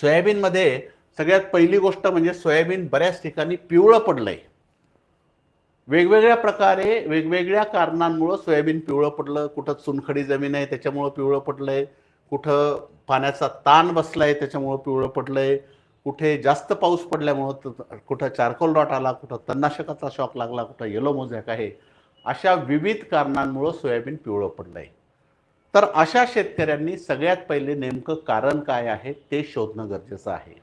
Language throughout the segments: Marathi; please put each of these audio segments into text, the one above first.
सोयाबीनमध्ये सगळ्यात पहिली गोष्ट म्हणजे सोयाबीन बऱ्याच ठिकाणी पिवळं पडलं आहे वेगवेगळ्या प्रकारे वेगवेगळ्या कारणांमुळं सोयाबीन पिवळं पडलं. कुठं चुनखडी जमीन आहे त्याच्यामुळं पिवळं पडलंय. कुठं पाण्याचा ताण बसला आहे त्याच्यामुळं पिवळं पडलं आहे कुठे जास्त पाऊस पडल्यामुळं कुठं चारकोल डॉट आला कुठं तणनाशकाचा शॉक लागला कुठं येलो मोझॅक आहे. अशा विविध कारणांमुळं सोयाबीन पिवळं पडलं आहे तर अशा शेतकऱ्यांनी सगळ्यात पहिले नेमकं कारण काय आहे ते शोधणं गरजेचं आहे.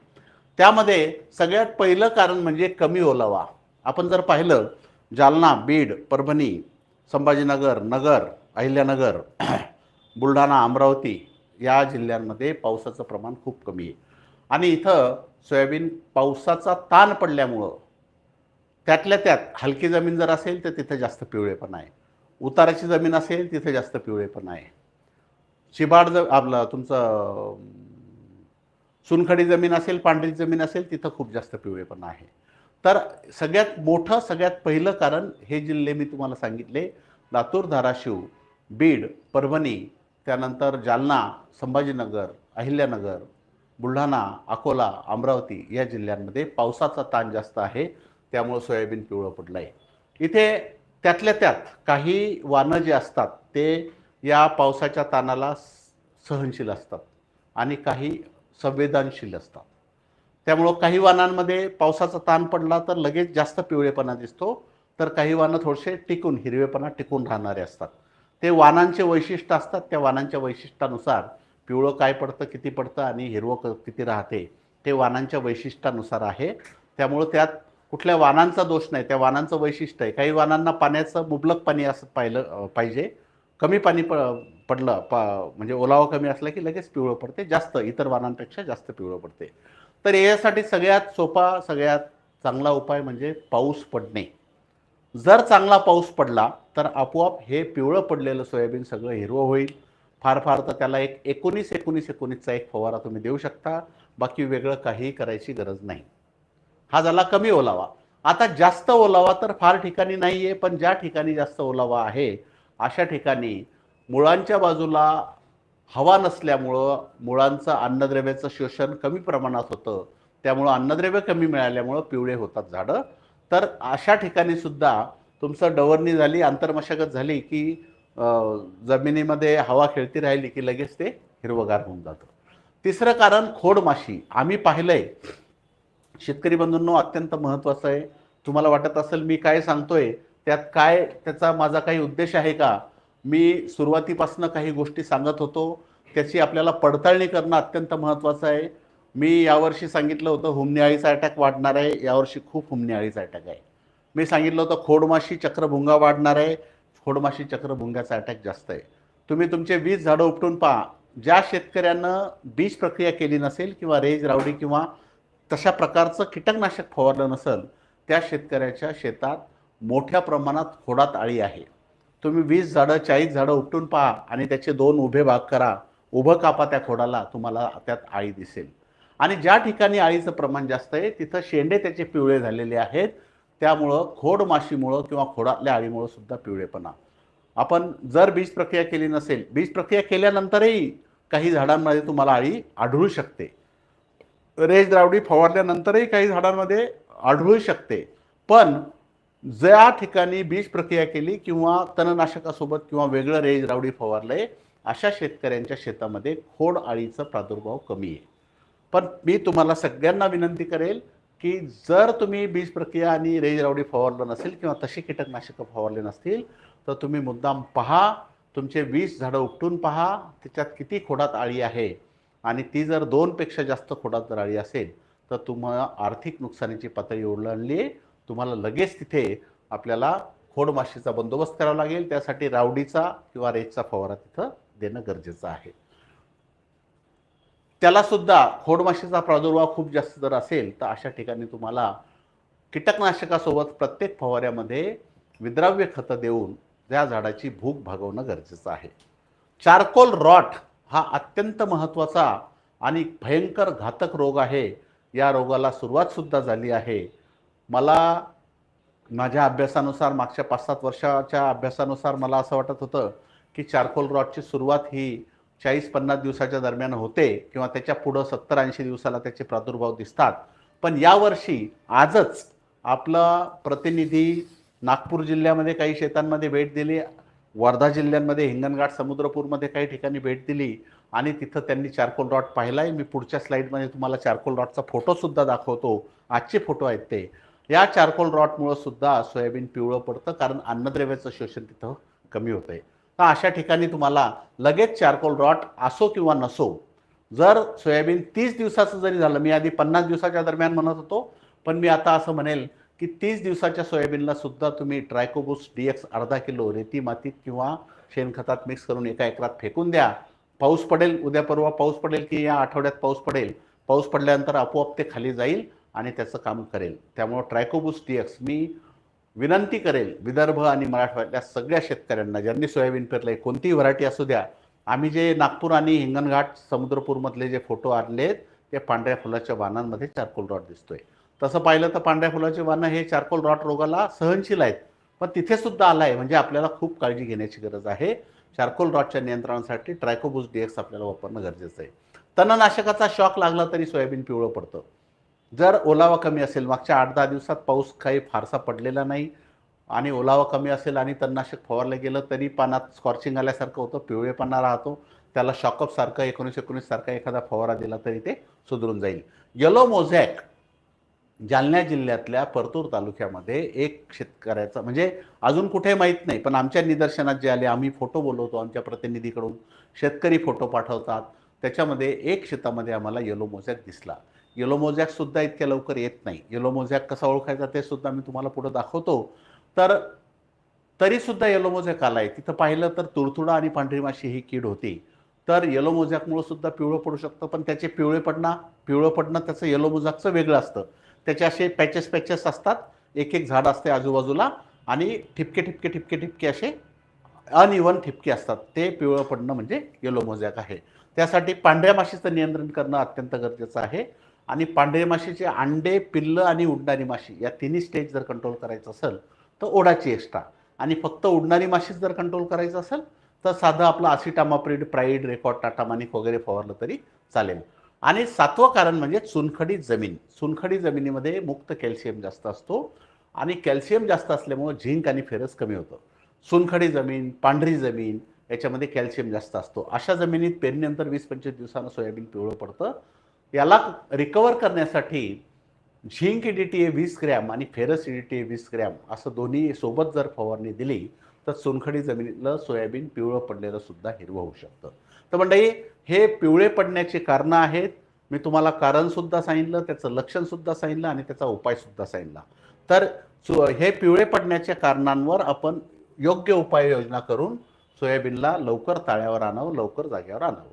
त्यामध्ये सगळ्यात पहिलं कारण म्हणजे कमी ओलावा. आपण जर पाहिलं जालना बीड परभणी संभाजीनगर नगर अहिल्यानगर बुलढाणा अमरावती या जिल्ह्यांमध्ये पावसाचं प्रमाण खूप कमी आहे. आणि इथं सोयाबीन पावसाचा ताण पडल्यामुळं त्यातल्या त्यात हलकी जमीन जर असेल तर तिथं जास्त पिवळेपण आहे. उताराची जमीन असेल तिथं जास्त पिवळेपण आहे. शिबाड ज आपलं तुमचं चुनखडी जमीन असेल पांढरी जमीन असेल तिथं खूप जास्त पिवळेपणा आहे. तर सगळ्यात मोठं सगळ्यात पहिलं कारण हे जिल्हे मी तुम्हाला सांगितले लातूर धाराशिव बीड परभणी त्यानंतर जालना संभाजीनगर अहिल्यानगर बुलढाणा अकोला अमरावती या जिल्ह्यांमध्ये पावसाचा ताण जास्त आहे त्यामुळं सोयाबीन पिवळं पडलं आहे इथे त्यातल्या त्यात काही वानं जे असतात ते या पावसाच्या ताणाला सहनशील असतात आणि काही संवेदनशील असतात. त्यामुळं काही वाणांमध्ये पावसाचा ताण पडला तर लगेच जास्त पिवळेपणा दिसतो तर काही वानं थोडेसे टिकून हिरवेपणा टिकून राहणारे असतात. ते वाणांचे वैशिष्ट्य असतात. त्या वाणांच्या वैशिष्ट्यानुसार पिवळं काय पडतं किती पडतं आणि हिरवं क किती राहते ते वाणांच्या वैशिष्ट्यानुसार आहे. त्यामुळं त्यात कुठल्या वाणांचा दोष नाही. त्या वाणांचं वैशिष्ट्य आहे. काही वाणांना पाण्याचं मुबलक पाणी असं पाहिलं पाहिजे. कमी पाणी प पडलं पा म्हणजे ओलावा कमी असला की लगेच पिवळं पडते. जास्त इतर वाणांपेक्षा जास्त पिवळं पडते. तर यासाठी सगळ्यात सोपा सगळ्यात चांगला उपाय म्हणजे पाऊस पडणे. जर चांगला पाऊस पडला तर आपोआप हे पिवळं पडलेलं सोयाबीन सगळं हिरवं होईल. फार फार तर त्याला एक एकोणीस एकोणीस एकोणीसचा एक फवारा तुम्ही देऊ शकता. बाकी वेगळं काहीही करायची गरज नाही. हा झाला कमी ओलावा. आता जास्त ओलावा तर फार ठिकाणी नाही आहे पण ज्या ठिकाणी जास्त ओलावा आहे अशा ठिकाणी मुळांच्या बाजूला हवा नसल्यामुळं मुळांचं अन्नद्रव्याचं शोषण कमी प्रमाणात होतं. त्यामुळं अन्नद्रव्य कमी मिळाल्यामुळं पिवळे होतात झाडं. तर अशा ठिकाणी सुद्धा तुमचं डवरणी झाली आंतरमशागत झाली की जमिनीमध्ये हवा खेळती राहिली की लगेच ते हिरवगार होऊन जातं. तिसरं कारण खोडमाशी आम्ही पाहिलंय. शेतकरी बंधूंनो अत्यंत महत्त्वाचं आहे. तुम्हाला वाटत असेल मी काय सांगतोय? त्यात काय त्याचा माझा काही उद्देश आहे का? मी सुरुवातीपासून काही गोष्टी सांगत होतो. त्याची आपल्याला पडताळणी करणं अत्यंत महत्त्वाचं आहे. मी यावर्षी सांगितलं होतं हुमणी अटॅक वाढणार आहे. यावर्षी खूप हुमणी अळीचा अटॅक आहे. मी सांगितलं होतं खोडमाशी चक्रभुंगा वाढणार आहे. खोडमाशी चक्रभुंग्याचा अटॅक जास्त आहे. तुम्ही तुमचे वीज झाडं उपटून पहा. ज्या शेतकऱ्यानं बीज प्रक्रिया केली नसेल किंवा रेज रावडी किंवा तशा प्रकारचं कीटकनाशक फवारलं नसेल त्या शेतकऱ्याच्या शेतात मोठ्या प्रमाणात खोडात आळी आहे. तुम्ही वीस झाडं चाळीस झाडं उपटून पहा आणि त्याचे दोन उभे भाग करा. उभं कापा त्या खोडाला तुम्हाला त्यात आळी दिसेल. आणि ज्या ठिकाणी आळीचं प्रमाण जास्त आहे तिथं शेंडे त्याचे पिवळे झालेले आहेत. त्यामुळं खोड माशीमुळं किंवा खोडातल्या आळीमुळं सुद्धा पिवळेपणा. आपण जर बीज प्रक्रिया केली नसेल बीज प्रक्रिया केल्यानंतरही काही झाडांमध्ये तुम्हाला आळी आढळू शकते. रेज द्रावडी फवारल्यानंतरही काही झाडांमध्ये आढळू शकते. पण ज्या ठिकाणी बीज प्रक्रिया केली किंवा तणनाशकासोबत किंवा वेगळं रेज रावडी फवारलंय अशा शेतकऱ्यांच्या शेतामध्ये खोड आळीचा प्रादुर्भाव कमी आहे. पण मी तुम्हाला सगळ्यांना विनंती करेल की जर तुम्ही बीज प्रक्रिया आणि रेज रावडी फवारलं नसेल किंवा तशी कीटकनाशकं फवारले नसतील तर तुम्ही मुद्दाम पहा तुमचे वीस झाडं उपटून पहा त्याच्यात किती खोडात आळी आहे आणि ती जर दोनपेक्षा जास्त खोडात जर आळी असेल तर तुम्हाला आर्थिक नुकसानीची पातळी ओलांडली आहे तुम्हाला लगेच तिथे आपल्याला खोडमाशीचा बंदोबस्त करावा लागेल. त्यासाठी रावडीचा किंवा रेजचा फवारा तिथं देणं गरजेचं आहे. त्याला सुद्धा खोडमाशीचा प्रादुर्भाव खूप जास्त जर असेल तर अशा ठिकाणी तुम्हाला कीटकनाशकासोबत प्रत्येक फवाऱ्यामध्ये विद्राव्य खतं देऊन त्या झाडाची भूक भागवणं गरजेचं आहे. चारकोल रॉट हा अत्यंत महत्त्वाचा आणि भयंकर घातक रोग आहे. या रोगाला सुरुवातसुद्धा झाली आहे. मला माझ्या अभ्यासानुसार मागच्या पाच सात वर्षाच्या अभ्यासानुसार मला असं वाटत होतं की चारकोल रॉडची सुरुवात ही चाळीस पन्नास दिवसाच्या दरम्यान होते किंवा त्याच्या पुढं सत्तर ऐंशी दिवसाला त्याचे प्रादुर्भाव दिसतात. पण यावर्षी आजच आपला प्रतिनिधी नागपूर जिल्ह्यामध्ये काही शेतांमध्ये भेट दिली वर्धा जिल्ह्यांमध्ये हिंगणघाट समुद्रपूरमध्ये काही ठिकाणी भेट दिली आणि तिथं त्यांनी चारकोल रॉट पाहिलाय. मी पुढच्या स्लाईडमध्ये तुम्हाला चारकोल रॉटचा फोटोसुद्धा दाखवतो. आजचे फोटो आहेत ते. या चारकोल रॉटमुळं सुद्धा सोयाबीन पिवळं पडतं कारण अन्नद्रव्याचं शोषण तिथं कमी होतं आहे तर अशा ठिकाणी तुम्हाला लगेच चारकोल रॉट असो किंवा नसो जर सोयाबीन तीस दिवसाचं जरी झालं मी आधी पन्नास दिवसाच्या दरम्यान म्हणत होतो पण मी आता असं म्हणेल की तीस दिवसाच्या सोयाबीनला सुद्धा तुम्ही ट्रायकोबुस डी एक्स अर्धा किलो रेती मातीत किंवा शेणखतात मिक्स करून एका एकरात फेकून द्या. पाऊस पडेल उद्या परवा पाऊस पडेल की या आठवड्यात पाऊस पडेल. पाऊस पडल्यानंतर आपोआप ते खाली जाईल. आणि त्याचं काम करेल. त्यामुळं ट्रायकोबुस टी एक्स मी विनंती करेल विदर्भ आणि मराठवाड्यातल्या सगळ्या शेतकऱ्यांना ज्यांनी सोयाबीन पेरलं आहे कोणतीही व्हरायटी असू द्या आम्ही जे नागपूर आणि हिंगणघाट समुद्रपूरमधले जे फोटो आणलेत ते पांढऱ्या फुलाच्या वाणांमध्ये चारकोल रॉट दिसतोय. तसं पाहिलं तर पांढऱ्या फुलाची वाणं हे चारकोल रॉट रोगाला सहनशील आहेत पण तिथे सुद्धा आहे म्हणजे आपल्याला खूप काळजी घेण्याची गरज आहे. चारकोल रॉटच्या नियंत्रणासाठी ट्रायकोबुस डीएक्स आपल्याला वापरणं गरजेचं आहे. तणनाशकाचा शॉक लागला तरी सोयाबीन पिवळं पडतं. जर ओलावा कमी असेल मागच्या आठ दहा दिवसात पाऊस काही फारसा पडलेला नाही आणि ओलावा कमी असेल आणि तणनाशक फवारलं गेलं तरी पानात स्कॉर्चिंग आल्यासारखं होतं पिवळेपणा राहतो. त्याला शॉकअपसारखं एकोणीस एकोणीस सारखा एखादा फवारा दिला तरी ते सुधरून जाईल. यलो मोझॅक जालना जिल्ह्यातल्या परतूर तालुक्यामध्ये एक शेतकऱ्याचा म्हणजे अजून कुठे माहीत नाही पण आमच्या निदर्शनात जे आले आम्ही फोटो बोलवतो आमच्या प्रतिनिधीकडून. शेतकरी फोटो पाठवतात. त्याच्यामध्ये एक शेतामध्ये आम्हाला येलो मोझॅक दिसला. येलो मोझॅकसुद्धा इतक्या लवकर येत नाही. येलो मोझॅक कसा ओळखायचा ते सुद्धा मी तुम्हाला पुढे दाखवतो. तर तरीसुद्धा येलो मोझॅक तिथं पाहिलं तर तुडतुडा आणि पांढरी माशी ही कीड होती. तर येलो मोझॅकमुळं सुद्धा पिवळं पडू शकतं पण त्याचे पिवळे पडणं पिवळं पडणं त्याचं येलो मोझॅकचं वेगळं असतं. त्याचे असे पॅचेस पॅचेस असतात. एक एक झाड असते आजूबाजूला आणि ठिपके ठिपके ठिपके ठिपके असे अनइवन ठिपके असतात. ते पिवळं पडणं म्हणजे येलो मोझॅक आहे. त्यासाठी पांढऱ्या माशीचं नियंत्रण करणं अत्यंत गरजेचं आहे. आणि पांढरे माशीचे अंडे पिल्लं आणि उडणारी माशी या तिन्ही स्टेज जर कंट्रोल करायचं असेल तर ओढाची एक्स्ट्रा आणि फक्त उडणारी माशीच जर कंट्रोल करायचं असेल तर साधं आपलं आसिटामाप्रिड प्राईड रेकॉर्ड टाटामानिक वगैरे फवारलं तरी चालेल. आणि सातवं कारण म्हणजे चुनखडी जमीन. चुनखडी जमिनीमध्ये मुक्त कॅल्शियम जास्त असतो आणि कॅल्शियम जास्त असल्यामुळं झिंक आणि फेरस कमी होतं. चुनखडी जमीन पांढरी जमीन याच्यामध्ये कॅल्शियम जास्त असतो. अशा जमिनीत पेरणीनंतर वीस पंचवीस दिवसानं सोयाबीन पिवळं पडतं. याला रिकवर करण्यासाठी झिंक डी ए वीस ग्रॅम आणि फेरस डी ए वीस ग्रॅम असं दोन्ही सोबत जर फवारणी दिली तर चुनखडी जमिनीतलं सोयाबीन पिवळं पडलेलं सुद्धा हिरवं होऊ शकतं. तर मंडळी हे पिवळे पडण्याची कारणं आहेत. मी तुम्हाला कारणसुद्धा सांगितलं त्याचं लक्षणसुद्धा सांगितलं आणि त्याचा उपायसुद्धा सांगितला. तर हे पिवळे पडण्याच्या कारणांवर आपण योग्य उपाययोजना करून सोयाबीनला लवकर ताळ्यावर आणावं लवकर जाग्यावर आणावं.